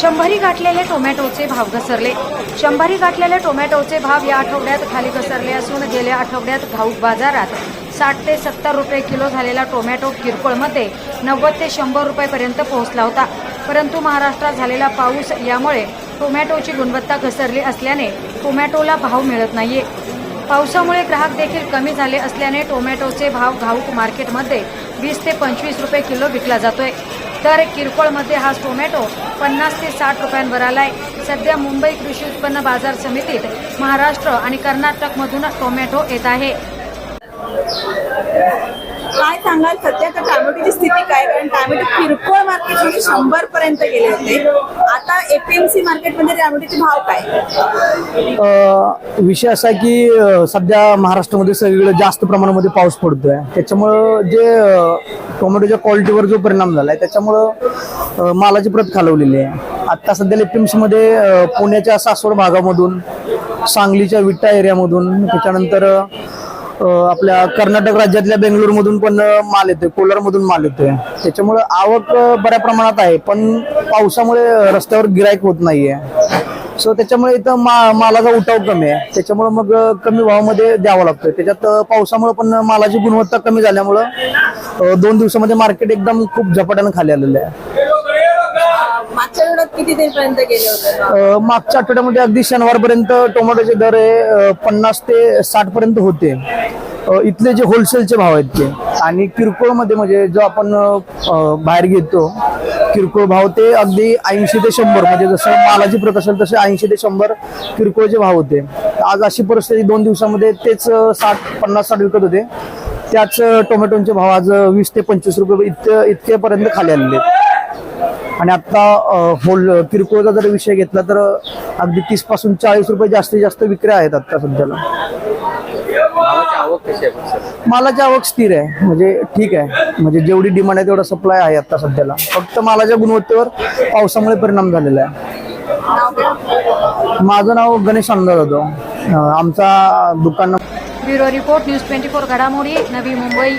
शंभरी गाठलेले टोमॅटोचे भाव घसरले. शंभरी गाठलेले टोमॅटोचे भाव या आठवड्यात खाली घसरले असून गेल्या आठवड्यात घाऊक बाजारात साठ ते सत्तर रुपये किलो झालेला टोमॅटो किरकोळमध्ये नव्वद ते शंभर रुपयेपर्यंत पोहोचला होता. परंतु महाराष्ट्रात झालेला पाऊस यामुळे टोमॅटोची गुणवत्ता घसरली असल्याने टोमॅटोला भाव मिळत नाहीये. पावसामुळे ग्राहक देखील कमी झाले असल्याने टोमॅटोचे भाव घाऊक मार्केटमध्ये वीस ते पंचवीस रुपये किलो विकला जातोय. तर किरकोळमध्ये हा टोमॅटो पन्नास ते साठ रुपयांवर आलाय. सध्या मुंबई कृषी उत्पन्न बाजार समितीत महाराष्ट्र आणि कर्नाटकमधून टोमॅटो येत आहे. काय सांगाल? सध्या तर टॅमॅटोची स्थिती काय? कारण टॅमॅटो किरकोळ मार्केटमध्ये शंभर पर्यंत गेले होते. आता पीएमसी मार्केटमध्ये टॅमॅटोचे भाव काय? विषय असा आहे की सध्या महाराष्ट्रामध्ये सगळीकडे जास्त प्रमाणामध्ये पाऊस पडतोय. त्याच्यामुळं जे टोमॅटोच्या क्वालिटीवर जो परिणाम झालाय त्याच्यामुळं मालाची प्रत खालवलेली आहे. आता सध्या एपीएमसी मध्ये पुण्याच्या सासवड भागामधून सांगलीच्या विट्टा एरियामधून त्याच्यानंतर आपल्या कर्नाटक राज्यातल्या बेंगळूरमधून पण माल येतोय कोलारमधून माल येतोय. त्याच्यामुळं आवक बऱ्या प्रमाणात आहे पण पावसामुळे रस्त्यावर गिराईक होत नाहीये. सो त्याच्यामुळे इथं मा मालाचा उठाव कमी आहे. त्याच्यामुळे मग कमी भावामध्ये द्यावा लागतोय. त्याच्यात पावसामुळे पण मालाची गुणवत्ता कमी झाल्यामुळं दोन दिवसामध्ये मार्केट एकदम खूप झपाट्यानं खाली आलेलं आहे. मागच्या आठवड्यात किती पर्यंत गेले होते? अ, मागच्या आठवड्यामध्ये अगदी शनिवारपर्यंत टोमॅटोचे दर हे पन्नास ते साठ पर्यंत होते. इथले जे होलसेलचे भाव आहेत ते. आणि किरकोळमध्ये म्हणजे जो आपण बाहेर घेतो किरकोळ भाव ते अगदी ऐंशी ते शंभर. म्हणजे जसं मालाची प्रत असेल तसे ऐंशी ते शंभर किरकोळचे भाव होते. आज अशी परिस्थिती दोन दिवसामध्ये तेच साठ पन्नास साठ विकत होते. त्याच टोमॅटोंचे टोमॅटोचे भाव आज वीस ते पंचवीस रुपये इतके इतकेपर्यंत खाली आलेले आहेत. आणि आता होल किरकोळचा जर विषय घेतला तर अगदी तीसपासून चाळीस रुपये जास्तीत जास्त विक्री आहेत आता सध्याला. आवक कशी आहे पण सर? मालाची आवक स्थिर आहे म्हणजे ठीक आहे. म्हणजे जेवढी डिमांड आहे तेवढा सप्लाय आहे आता सध्याला. फक्त मालाच्या गुणवत्तेवर पावसामुळे परिणाम झालेला आहे. माझं नाव गणेश अंदाज होतो आमचा दुकान bureau report news twenty four घडामोडी नवी मुंबई.